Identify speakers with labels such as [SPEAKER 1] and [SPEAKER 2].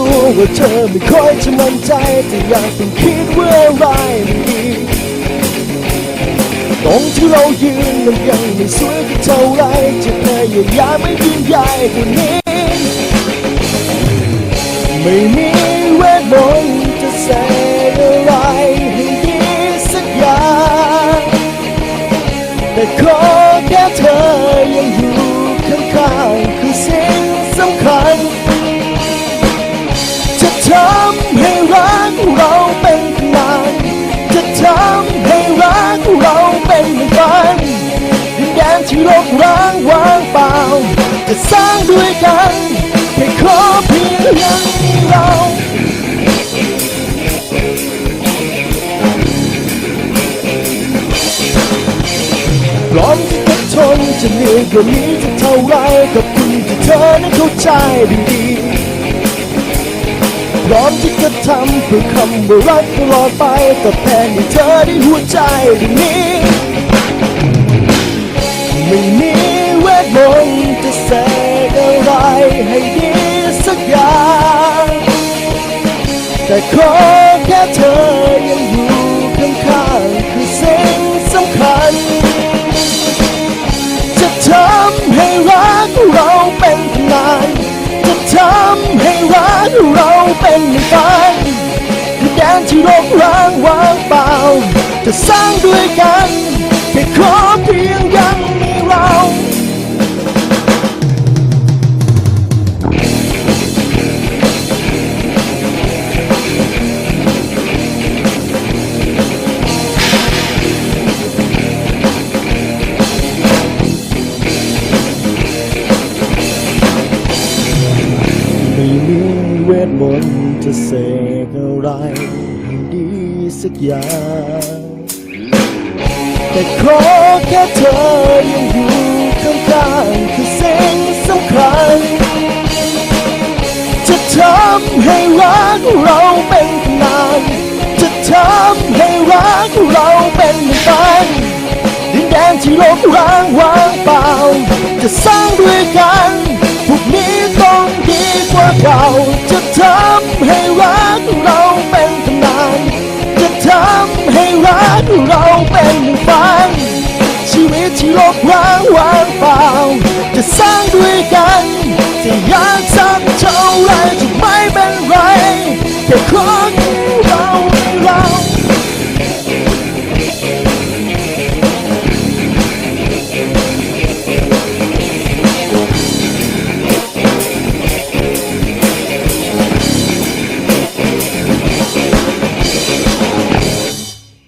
[SPEAKER 1] ฉันก็รู้ตัวว่าเธอไม่ค่อยจะมั่นใจแต่ยังต้องคิดว่าอะไรมันดีตรงที่เรายืนมันยังไม่สวยเท่าไรจะพยายามไม่ยิ่งใหญ่กว่านี้ ไม่มีเวทมนต์จะเสกอะไรให้ดีสักอย่างแต่ขอแค่เธอยังอยู่ จะสร้างด้วยกันแค่ขอเพียงยังมีเราพร้อมที่จะทนจะเหนื่อยกว่านี้จะเท่าไรกับคุณที่เธอนั้นเข้าใจดีพร้อมที่จะทำเพื่อคำว่ารักตลอดไปแต่แทนให้เธอได้หัวใจดวงนี้ไม่มี มนต์จะเสกอะไรให้ดีสักอย่าง แต่ขอแค่เธอยังอยู่ข้างๆคือสิ่งสำคัญ จะทำให้รักเราเป็นพลังจะทำให้รักเราเป็นฝันคือแดนที่รกร้างว่างเปล่า จะสร้างด้วยกัน เวทมนต์จะเสกอะไรให้ดีสักอย่างแต่ขอแค่เธอยังอยู่ข้างๆคือสิ่งสำคัญ จะทำให้รักเราเป็นนานจะทำให้รักเราเป็นฝันดินแดนที่รกร้างว่างเปล่า จะสร้างด้วยกัน เก่าจะทำให้รักเราเป็นตำนานจะทำให้รักเราเป็นหนึ่งฝันชีวิตที่โลกร้างว่างเปล่า จะสร้างด้วยกันจะยาก